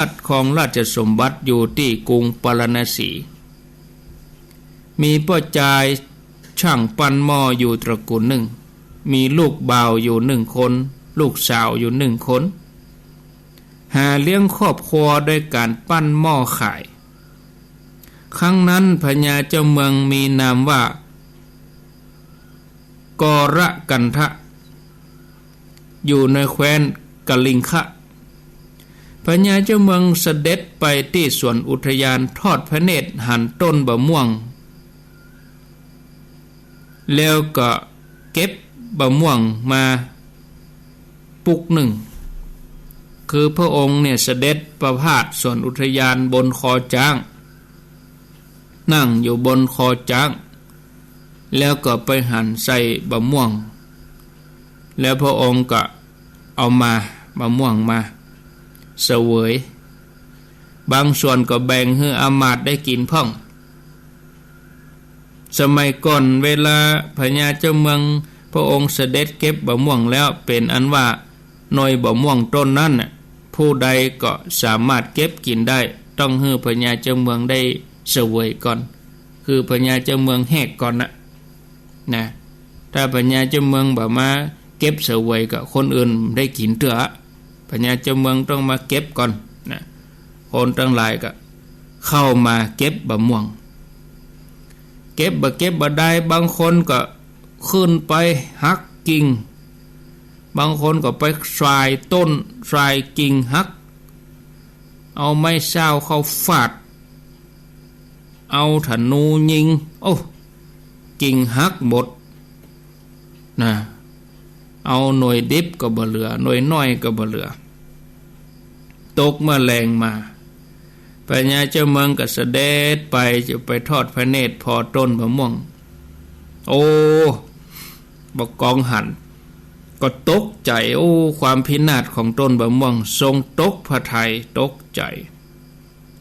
รัฐของราชสมบัติอยู่ที่กรุงปารณสี มีพ่อจายช่างปั้นหม้ออยู่ตระกูลหนึ่ง มีลูกบ่าวอยู่หนึ่งคน ลูกสาวอยู่หนึ่งคน หาเลี้ยงครอบครัวด้วยการปั้นหม้อขาย ครั้งนั้นพญาเจ้าเมืองมีนามว่ากระกันทะ อยู่ในแคว้นกลิงคะ พญาเจ้าเมืองเสด็จไปที่สวนอุทยานทอดพระเนตรหันต้นบะม่วง แล้วก็เก็บบะม่วงมาปุกหนึ่ง คือพระองค์เนี่ยเสด็จประพาสสวนอุทยานบนคอจ้าง นั่งอยู่บนคอจ้าง แล้วก็ไปหั่นใส่บะม่วง แล้วพระองค์ก็เอามาบะม่วงมา เสวย บางส่วนก็แบ่งให้อามาตย์ได้กินพ่อง สมัยก่อนเวลาพญาเจ้าเมือง พระองค์เสด็จเก็บบะม่วงแล้วเป็นอันว่าหน่อยบะม่วงต้นนั้นน่ะผู้ใดก็สามารถเก็บกินได้ ต้องให้พญาเจ้าเมืองได้เสวยก่อน คือพญาเจ้าเมืองแหกก่อนนะนะถ้าพญาเจ้าเมืองแบบมาเก็บเสวยกับคนอื่นได้กินเถอะ พญาเจ้าเมืองต้องมาเก็บก่อนนะคนทั้งหลายก็เข้ามาเก็บบะม่วง เก็บบะเก็บบะได้บางคนก็ขึ้นไปหักกิ่ง บางคนก็ไปสายต้นสายกิ่งหัก เอาไม้เศร้าเข้าฟาด เอาธนูยิง โอ้ กิ่งหักหมดนะ เอาหน่วยดิบก็บ่เหลือ หน่วยน้อยก็บ่เหลือ ตกมาแรงมาปัญญาเจ้าเมืองก็เสด็จไปจะไปทอดพระเนตรพอต้นมะม่วง โอ้บอกกองหันก็ตกใจโอ้ความพินาศของต้นมะม่วง ทรงตกพระไทยตกใจ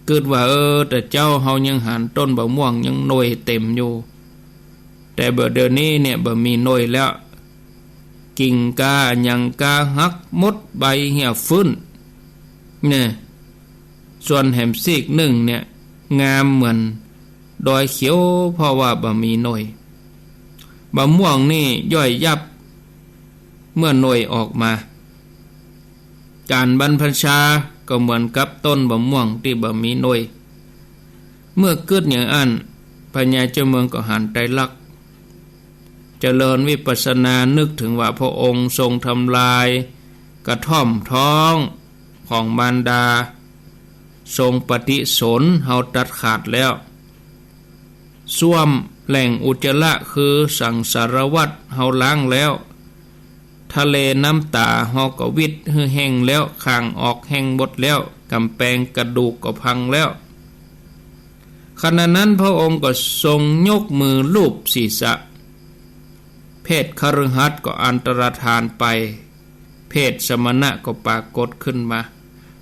เกิดว่าเออ แต่เจ้าเฮายังหันต้นมะม่วงยังหน่วยเต็มอยู่ แต่เบอเดี๋ยวนี้เนี่ยบ่มีหน่วยแล้ว กิ่งกาหยังกาหักมดใบเหี่ยวฟื้นเนี่ยส่วนแหมซีกหนึ่งเนี่ยงามเหมือนดอยเขียวเพราะว่าบ่มีหน่วยบะม่วงนี่ย่อยยับ เมื่อหน่วยออกมา การบรรพชาก็เหมือนกับต้นบะม่วงที่บ่มีหน่วยเมื่อเกิดอย่างอันปัญญาเจ้าเมืองก็หันใจลัก เจริญวิปัสสนานึกถึงว่าพระองค์ทรงทำลาย กระท่อมท้องของมารดา ทรงปฏิสนเฮาตัดขาดแล้วส้วมแหล่งอุจจระคือสังสารวัตรเฮาล้างแล้ว ทะเลน้ำตาฮอกวิทฮือแห้งแล้วขางออกแห้งบดแล้วกำแพงกระดูกก็พังแล้วขณะนั้นพระองค์ก็ทรงยกมือลูบศีรษะ เพศคฤหัสถ์ก็อันตรธานไป เพศสมณะก็ปรากฏขึ้นมา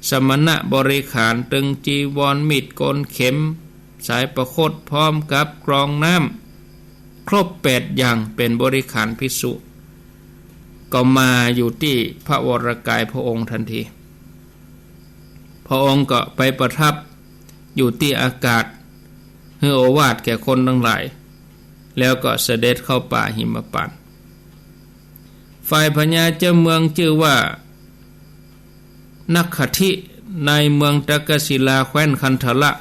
สมณะบริขารตึงจีวรมิดกลเข็ม สายประคตพร้อมกับกรองน้ำครบแปดอย่างเป็นบริขารพิสุก็มาอยู่ที่พระวรกายพระองค์ทันที พระองค์ก็ไปประทับอยู่ที่อากาศเฮือโอวาดแก่คนทั้งหลาย แล้วก็เสด็จเข้าป่าหิมปานฝ่ายพญาเจ้าเมืองชื่อว่า นักขทิในเมืองตะกศิลาแคว้นคันธละ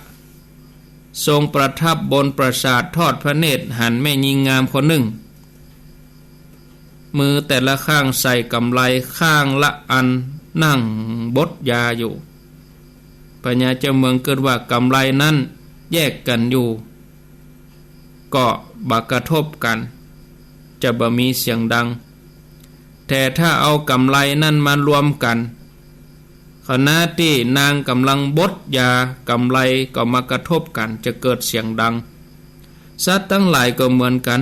ทรงประทับบนปราสาททอดพระเนตรหันแม่ยิงงามคนหนึ่ง มือแต่ละข้างใส่กำไลข้างละอันนั่งบดยาอยู่ปัญญาเจ้าเมืองเกิดว่ากำไลนั้นแยกกันอยู่ ก็บักกระทบกัน จะบ่มีเสียงดัง แต่ถ้าเอากำไลนั่นมารวมกันขณะที่นางกำลังบดยากำไลก็มากระทบกันจะเกิดเสียงดัง สัตว์ทั้งหลายก็เหมือนกัน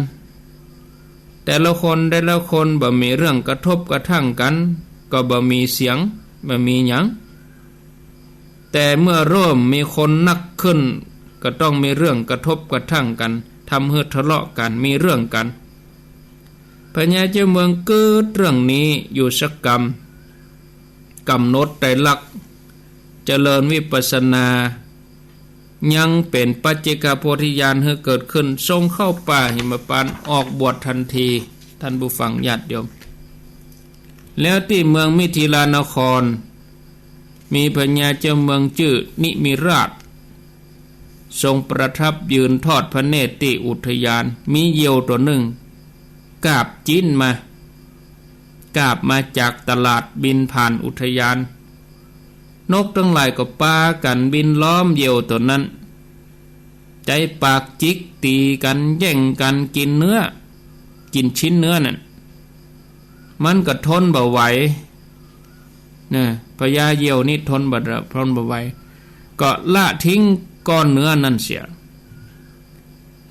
แต่ละคนแต่ละคนบ่มีเรื่องกระทบกระทั่งกัน ก็บ่มีเสียงบ่มีหยังแต่เมื่อเริ่มมีคนนักขึ้น ก็ต้องมีเรื่องกระทบกระทั่งกัน ทำให้ทะเลาะกันมีเรื่องกันพญาเจ้าเมืองเกิดเรื่องนี้อยู่สักกรรมกำหนดไตรลักษณ์เจริญวิปัสนา ยังเป็นปัจเจกโพธิญาณให้เกิดขึ้นทรงเข้าป่าหิมปานออกบวชทันที ท่านผู้ฟังญาติโยม แล้วที่เมืองมิถิลานคร มีพญาเจ้าเมืองชื่อนิมิราช ทรงประทับยืนทอดพระเนตรที่อุทยาน มีเหยี่ยวตัวหนึ่ง กาบจิ้นมากาบมาจากตลาดบินผ่านอุทยาน นกทั้งหลายก็ปากันบินล้อมเหยี่ยวตัวนั้น ใจปากจิกตีกันแย่งกันกินเนื้อ กินชิ้นเนื้อนั่นมันก็ทนบ่ไหวนี่ยพญาเหยี่ยวนี่ทนบ่ได้ทนบ่ไหวก็ละทิ้ง ก้อนเนื้อนั่นเสีย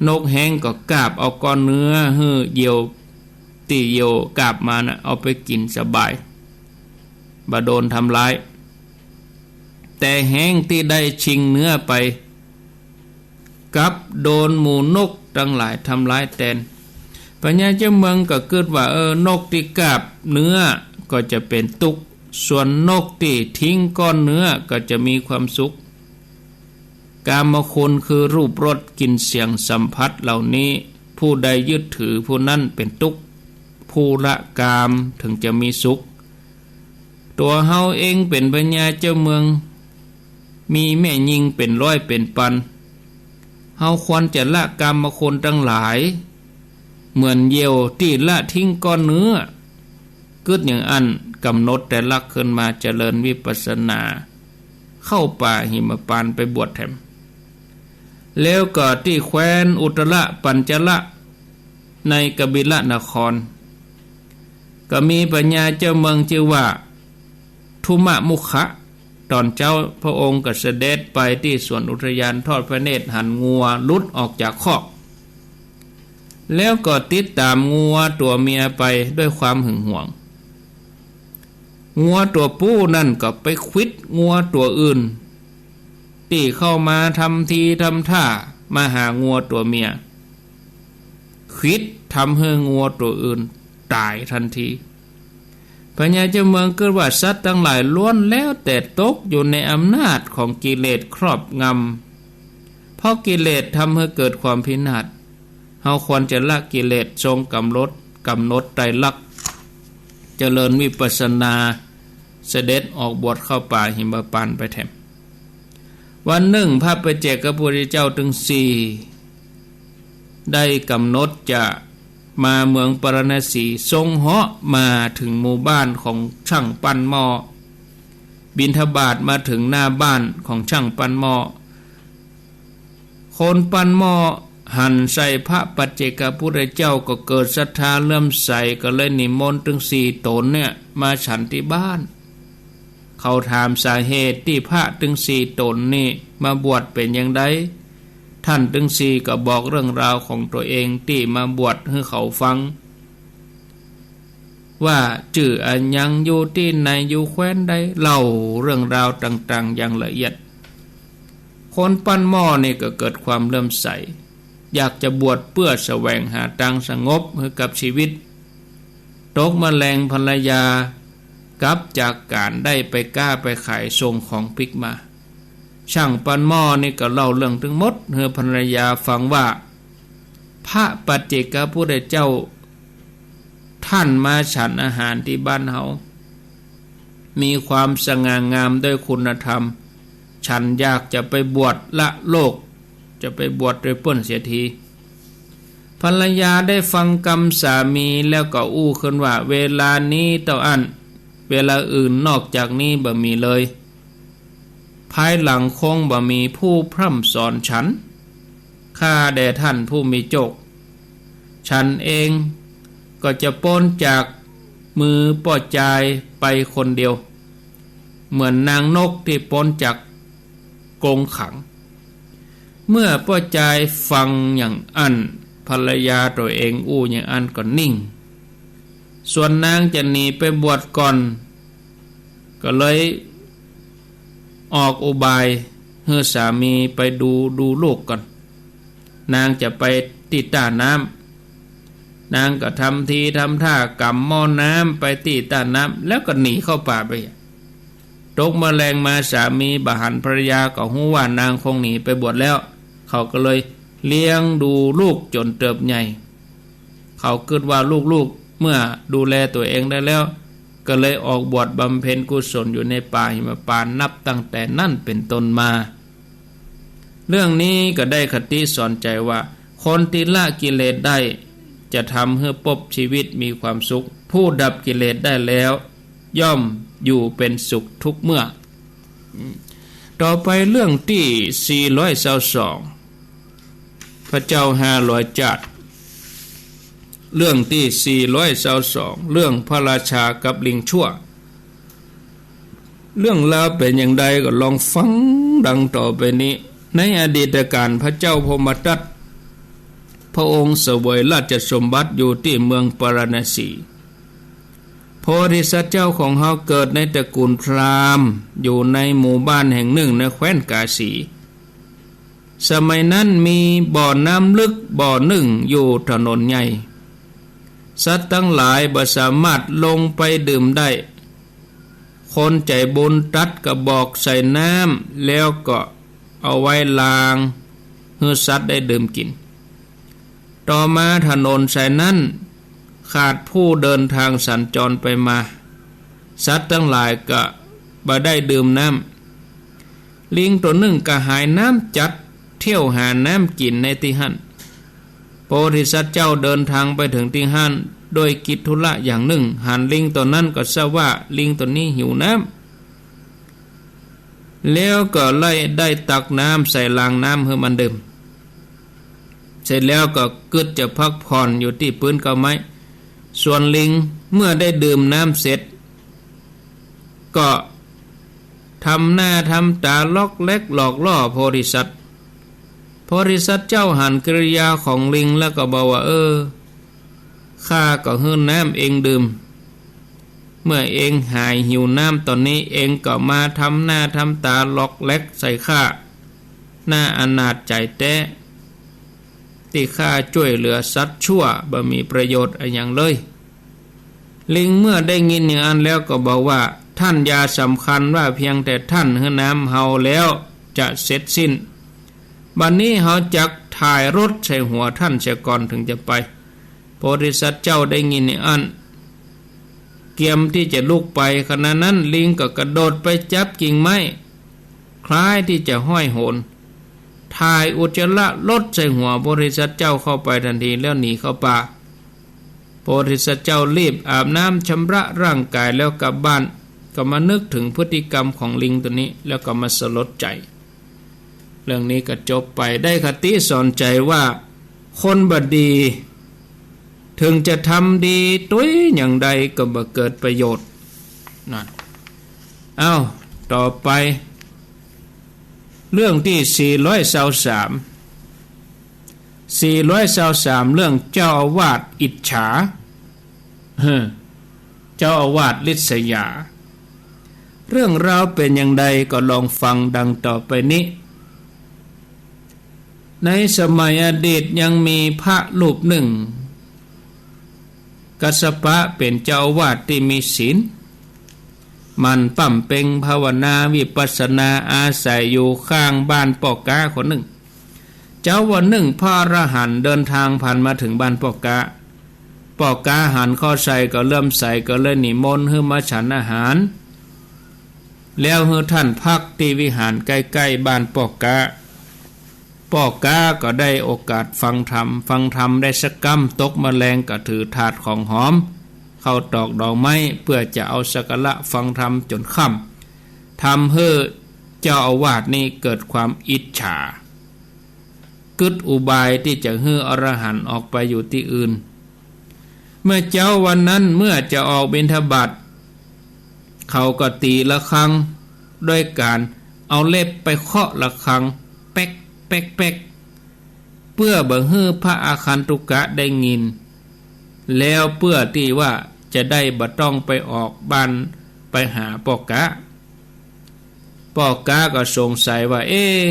นกแห้งก็กาบเอาก้อนเนื้อเฮือเยียวตีเยียวกาบมานะเอาไปกินสบายบ่โดนทำร้าย แต่แห้งที่ได้ชิงเนื้อไป กับโดนหมูนกทั้งหลายทำร้ายแทนปัญญาเจ้าเมืองก็เกิดว่าเออนกที่กาบเนื้อก็จะเป็นตุก ส่วนนกที่ทิ้งก้อนเนื้อก็จะมีความสุข กามคุณคือรูปรสกลิ่นเสียงสัมผัสเหล่านี้ ผู้ใดยึดถือผู้นั้นเป็นทุกข์ผู้ละกามถึงจะมีสุข ตัวเฮาเองเป็นปัญญาเจ้าเมือง มีแม่ยิงเป็นร้อยเป็นปันเฮาควรจะละกามคุณทั้งหลาย เหมือนเยี่ยวที่ละทิ้งก้อนเนื้อกิดอย่างอันกำหนดแต่ลักขึ้นมาเจริญวิปัสสนา เข้าป่าหิมปานไปบวชแถม แล้วก็ที่แคว้นอุตระปัญจละในกบิละนคร ก็มีปัญญาเจ้าเมืองชื่อว่า ทุมะมุขะตอนเจ้าพระองค์ก็เสด็จไปที่สวนอุทยานทอดพระเนตรหันงัวลุดออกจากคอก แล้วก็ติดตามงัวตัวเมียไปด้วยความหึงหวง งัวตัวผู้นั่นก็ไปควิดงัวตัวอื่น ที่เข้ามาทำทีทำท่ามาหางัวตัวเมียควิดทำให้งัวตัวอื่น ตายทันทีพญาเจ้าเมืองเกิดว่าสัตว์ทั้งหลายล้วนแล้วแต่ตกอยู่ในอำนาจของกิเลสครอบงำเพราะกิเลสทำให้เกิดความพินาศเฮาควรจะละกิเลสทรงกำลดกำหนดไตรลักเจริญวิปัสสนา เสด็จออกบวชเข้าป่าหิมปานไปแถม วันหนึ่งพระประเจกพระพุทธเจ้าถึงสี่ได้กำหนดจะมาเมืองปรณสีทรงเหาะมาถึงหมู่บ้านของช่างปั้นหม้อบินทบาทมาถึงหน้าบ้านของช่างปั้นหม้อคนปั้นหม้อหันใส่พระปัจเจกพุทธเจ้าก็เกิดศรัทธาเลื่มใสก็เลยนิมนต์ถึงสี่ตนเนี่ยมาฉันที่บ้าน เขาถามสาเหตุที่พระถึงสี่ตนนี่มาบวชเป็นอย่างไดท่านตึงสี่ก็บอกเรื่องราวของตัวเองที่มาบวชให้เขาฟัง ว่าจื่ออันยังอยู่ที่ไหนอยู่แคว้นใดเล่าเรื่องราวต่างๆ อย่างละเอียด คนปั้นหม้อนี่ก็เกิดความเริ่มใส อยากจะบวชเพื่อแสวงหาตังสงบให้กับชีวิต ตกมแมลงภรรยา กลับจากการได้ไปกล้าไปขายส่งของพิกมา ช่างปันหม้อนี่ก็เล่าเรื่องทั้งหมดให้ภรรยาฟังว่า พระปัจเจกพุทธเจ้า ท่านมาฉันอาหารที่บ้านเฮามีความสง่างามด้วยคุณธรรม ฉันอยากจะไปบวชละโลก จะไปบวชโดยเปิ้นเสียทีภรรยาได้ฟังคำสามีแล้วก็อู้ขึ้นว่า เวลานี้เต้าอัน เวลาอื่นนอกจากนี้บ่มีเลย ภายหลังคงบ่มีผู้พร่ำสอนฉัน ข้าแด่ท่านผู้มีโจก ฉันเองก็จะป้นจากมือป้อจายไปคนเดียว เหมือนนางนกที่ป้นจากกรงขัง เมื่อป้อจายฟังอย่างอันภรรยาตัวเองอู้อย่างอันก็นิ่ง ส่วนนางจะหนีไปบวชก่อน ก็เลยออกอุบายเฮือสามีไปดูดูลูกก่อน นางจะไปติดตาน้ำนางก็ทำทีทำท่ากำหม้อน้ำไปตีตาน้ำแล้วก็หนีเข้าป่าไปตกมแมลงมาสามีบหันภรรยาก็หู้ว่านางคงหนีไปบวชแล้ว เขาก็เลยเลี้ยงดูลูกจนเติบใหญ่ เขาคิดว่าลูกๆเมื่อดูแลตัวเองได้แล้ว ก็เลยออกบวชบำเพ็ญกุศลอยู่ในป่าหิมพานนับตั้งแต่นั่นเป็นต้นมา เรื่องนี้ก็ได้คติสอนใจว่า คนที่ละกิเลสได้ จะทำให้ปบชีวิตมีความสุข ผู้ดับกิเลสได้แล้ว ย่อมอยู่เป็นสุขทุกเมื่อ ต่อไปเรื่องที่ 422 พระเจ้าห้าลอยจัด เรื่องที่ 422 เรื่องพระราชากับลิงชั่ว เรื่องราวเป็นอย่างใดก็ลองฟังดังต่อไปนี้ ในอดีตการพระเจ้าพมทัตพระองค์เสวยราชสมบัติอยู่ที่เมืองปารณสีโพธิสัตว์เจ้าของเขาเกิดในตระกูลพราหมณ์ อยู่ในหมู่บ้านแห่งหนึ่งในแคว้นกาสี สมัยนั้นมีบ่อน้ำลึกบ่อหนึ่งอยู่ถนนใหญ่ สัตว์ทั้งหลายบ่สามารถลงไปดื่มได้ คนใจบุญตัดกระบอกใส่น้ำแล้วก็เอาไว้ลางเพื่อสัตว์ได้ดื่มกิน ต่อมาถนนสายนั้น ขาดผู้เดินทางสัญจรไปมา สัตว์ทั้งหลายก็บ่ได้ดื่มน้ำลิงตัวหนึ่งก็หายน้ำจัดเที่ยวหาน้ำกินในที่หัน ธิสัตว์เจ้าเดินทางไปถึงที่หันโดยกิจธุระอย่างหนึ่งหันลิงตัวนั้นก็ทราบว่าลิงตัวนี้หิวน้ำแล้วก็ไล่ได้ตักน้ำใส่ลางน้ำให้มันดื่มเสร็จแล้วก็กึดจะพักผ่อนอยู่ที่พื้นเก้าไม้ ส่วนลิงเมื่อได้ดื่มน้ำเสร็จ ก็ทำหน้าทำตาล็อกเล็กหลอกล่อโพธิสัตว์ โพธิสัตว์เจ้าหันกริยาของลิงแล้วก็บอกว่าเออข้าก็หื้นน้ำเองดื่ม เมื่อเองหายหิวน้ำตอนนี้เองก็มาทำหน้าทำตาล็อกเล็กใส่ข้าหน้าอนาจใจแต้ที่ข้าช่วยเหลือสัตว์ชั่วบ่มีประโยชน์อะไรอย่างเลย ลิงเมื่อได้ยินอย่างนั้นแล้วก็บอกว่า ท่านยาสำคัญว่าเพียงแต่ท่านให้น้ำเฮาแล้วจะเสร็จสิ้น บัดนนี้เฮาจักถ่ายรถใส่หัวท่านเสียก่อนถึงจะไปโพธิสัตว์เจ้าได้ยินอัน เกียมที่จะลุกไปขณะนั้นลิงก็กระโดดไปจับกิ่งไม้คล้ายที่จะห้อยโหนถ่ายอุจจาระลดใส่หัวโพธิสัตว์เจ้าเข้าไปทันทีแล้วหนีเข้าป่าโพธิสัตว์เจ้ารีบอาบน้ำชำระร่างกายแล้วกลับบ้าน ก็มานึกถึงพฤติกรรมของลิงตัวนี้แล้วก็มาสลดใจ เรื่องนี้ก็จบไปได้คติสอนใจว่า คนบดดี ถึงจะทำดีตุ้ยอย่างใดก็บ่เกิดประโยชน์นั่นเอาต่อไป เรื่องที่ 423 423 เรื่องเจ้าอาวาสอิจฉาเฮ้เจ้าอาวาสลิษยา เรื่องราวเป็นอย่างใดก็ลองฟังดังต่อไปนี้ ในสมัยอดีตยังมีพระรูปหนึ่ง กัสปะเป็นเจ้าวาสที่มีศีลมันปั่มเป็งภาวนาวิปัสนาอาศัยอยู่ข้างบ้านปอกกาคนหนึ่ง เจ้าวันหนึ่งพ่อระหันเดินทางผ่านมาถึงบ้านปอกกาปอกกาหันข้อใส่ก็เริ่มใส่ก็เลยนิมนต์ให้มาฉันอาหาร แล้วให้ท่านพักที่วิหารใกล้ๆบ้านปอกกา ปอกกาก็ได้โอกาสฟังธรรม ฟังธรรมได้สักกำตกมแมลงก็ถือถาดของหอม เข้าตอกดอกไม้เพื่อจะเอาสักการะฟังธรรมจนค่ำทำให้เจ้าอาวาสนี่เกิดความอิจฉากึดอุบายที่จะเฮื้ออรหันออกไปอยู่ที่อื่น เมื่อเจ้าวันนั้นเมื่อจะออกบิณฑบาตเขาก็ตีละครัง ด้วยการเอาเล็บไปเคาะละครัง แป๊ก แป๊กแป๊กเพื่อบ่ฮื้อพระอาคันตุกะได้ยิน แล้วเพื่อที่ว่าจะได้บ่ต้องไปออกบ้านไปหาปอกะปอกกาก็สงสัยว่า เอ๊ะ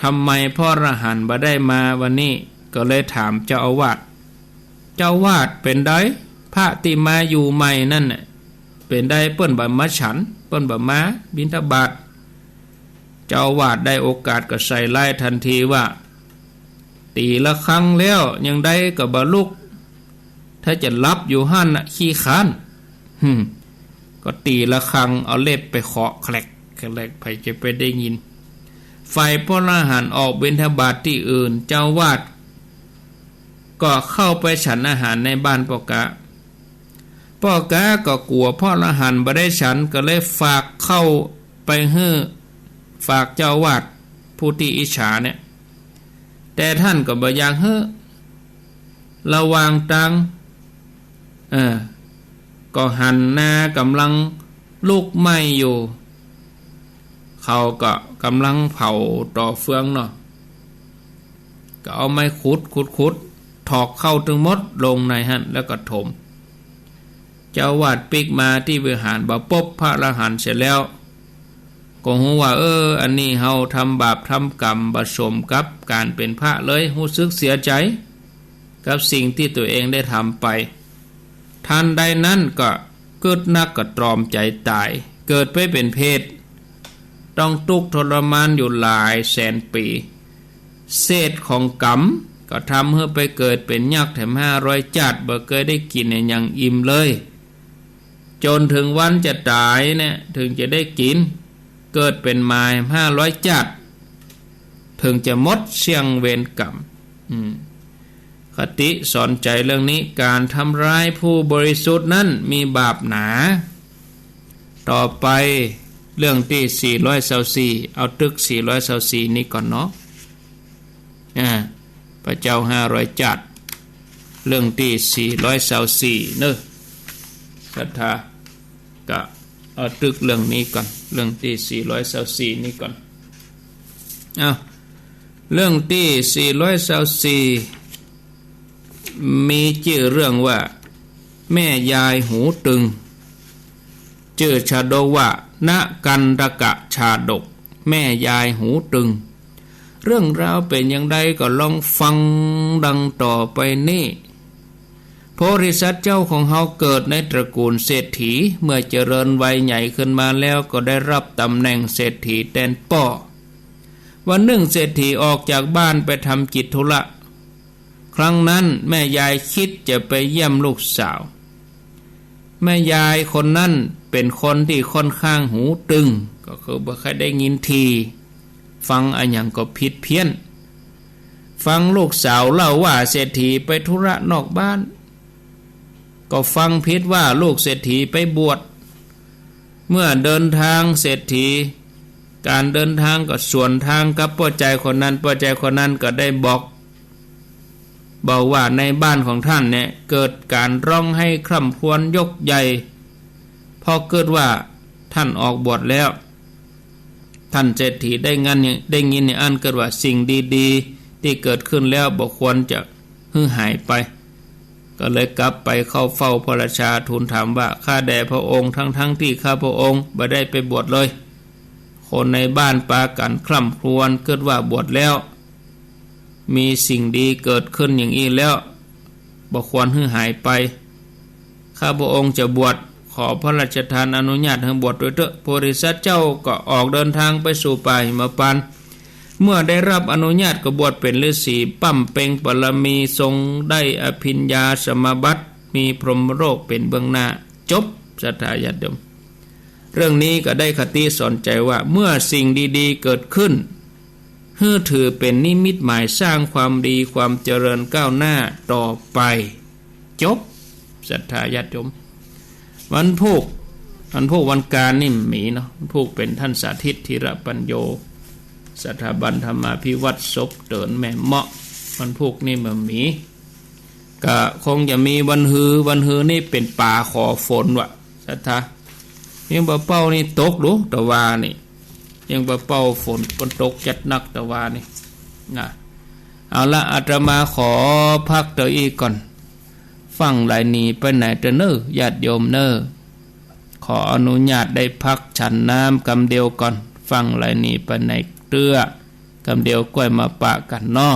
ทำไมพ่อรหันบ่ได้มาวันนี้ก็เลยถามเจ้าอาวาสเจ้าอาวาสเป็นไดพระที่มาอยู่ใหม่นั่นน่เป็นได้เปิ้นบ่มาฉัน เปิ้นบ่มาบินทบาท เจ้าวาดได้โอกาสก็ใส่ไล่ทันทีว่า ตีละครั้งแล้วยังได้ก็บ่ลุก ถ้าจะรับอยู่หันะขี้ค้านก็ตีละครั้งเอาเล็บไปเคาะแคลกแคลกไผจะไปได้ยินฝ่ายพ่อละหันออกเบญทบาทที่อื่น เจ้าวาดก็เข้าไปฉันอาหารในบ้านปอกะปอกะก็กลัวพ่อละหันบ่ได้ฉันก็เลยฝากเข้าไปเฮ้อ ฝากเจ้าวาดผู้ที่อิจฉาเนี่ย แต่ท่านก็บอย่ากเฮ้อระวางตังเออก็หันหน้ากำลังลูกไม้อยู่ เขาก็กำลังเผาต่อเฟืองเนาะก็เอาไม้ขุดขุดขุดถอกเข้าถึงมดลงในหันแล้วก็ถม เจ้าวาดปิกมาที่วิหารบ่ปบพระละหันเสร็จแล้ว ก็หูว่า เออ อันนี้เฮาทำบาปทำกรรมผสมกับการเป็นพระเลยรู้สึกเสียใจ กับสิ่งที่ตัวเองได้ทำไปทันใดนั้นก็เกิดนักก็ตรอมใจตาย เกิดไปเป็นเพศ ต้องทุกทรมานอยู่หลายแสนปี เศษของกรรมก็ทำให้ไปเกิดเป็นยักษ์แถมห้าร้อยจัดบ่เคยได้กินอย่างอิ่มเลย จนถึงวันจะตายเนี่ยถึงจะได้กิน เกิดเป็นไม้ห้าร้อยจัดถึงจะมดเสียงเวรกรรมคติสอนใจเรื่องนี้การทำร้ายผู้บริสุทธิ์นั้นมีบาปหนา ต่อไปเรื่องที่ 424 เอาตึก 424 นี้ก่อนเนาะอ่าพระเจ้า 500 จัด เรื่องที่ 424 เนอะศรัทธาก็เอาตึกเรื่องนี้ก่อน เรื่องที่ 424 นี้ก่อนเอาเรื่องที่ 424 มีชื่อเรื่องว่า แม่ยายหูตึงชื่อชาดกว่าณกันตกะชาดก แม่ยายหูตึง เรื่องราวเป็นอย่างไรก็ลองฟังดังต่อไปนี่ พธิสัตว์เจ้าของเฮาเกิดในตระกูลเศรษฐี เมื่อเจริญวัยใหญ่ขึ้นมาแล้วก็ได้รับตำแหน่งเศรษฐีแตนป้อวันหนึ่งเศรษฐีออกจากบ้านไปทำกิจธุระครั้งนั้นแม่ยายคิดจะไปเยี่ยมลูกสาว แม่ยายคนนั้นเป็นคนที่ค่อนข้างหูตึง ก็คือบ่เคยได้ยินที ฟังอันย่างก็ผิดเพี้ยน ฟังลูกสาวเล่าว่าเศรษฐีไปธุระนอกบ้าน ก็ฟังผิดว่าลูกเศรษฐีไปบวชเมื่อเดินทางเศรษฐี การเดินทางก็ส่วนทางกับป้อใจคนนั้นป้อใจคนนั้นก็ได้บอกบอกว่าในบ้านของท่านเนี่ยเกิดการร้องให้คร่ำครวญยกใหญ่พอเกิดว่าท่านออกบวชแล้ว ท่านเศรษฐีได้งันได้ยินในอันเกิดว่าสิ่งดี ๆ ที่เกิดขึ้นแล้วบอกควรจะหื้อหายไป ก็เลยกลับไปเข้าเฝ้าพระราชาทูลถามว่าข้าแด่พระองค์ทั้งๆทที่ข้าพระองค์บ่ได้ไปบวชเลย คนในบ้านปากันคร่ำครวญเกิดว่าบวชแล้ว มีสิ่งดีเกิดขึ้นอย่างนี้แล้วบกควรหื้อหายไป ข้าพระองค์จะบวชขอพระราชทานอนุญาตให้บวชโดยเถอะโพธิสัตว์เจ้าก็ออกเดินทางไปสู่ป่าหิมพานต์ เมื่อได้รับอนุญาตกบวชเป็นฤาษีปั้มเป่งปรมีทรงได้อภิญญาสมบัติมีพรหมโรคเป็นเบื้องหน้า จบสถาญาติโยมเรื่องนี้ก็ได้คติสอนใจว่าเมื่อสิ่งดีๆเกิดขึ้นเพื่อถือเป็นนิมิตหมายสร้างความดีความเจริญก้าวหน้าต่อไป จบศรัทธาญาติโยมวันพุกวันพุกวันการนี่หมีเนาะวันพุกเป็นท่านสาธิตธีระปัญโย สถาบันธรรมาพิวัตรศพเตินแม่เมาะวันพุกนี่มันมีก็คงจะมีวันฮือวันฮือนี่เป็นป่าขอฝนวะสัทธายังบ่เป้านี่ตกดูตะวานี่ ยังบ่เป้าฝนฝนตกจัดหนักตะวานี่นะเอาละอาตมาขอพักเตออีกก่อน ฟังหลายนี้ไปไหนเตอเนอญาติโยมเนอขออนุญาตได้พักฉันน้ำกำเดียวก่อน ฟังหลายนี้ไปไหน เตื้อกำเดียวก้อยมาปะกันนอ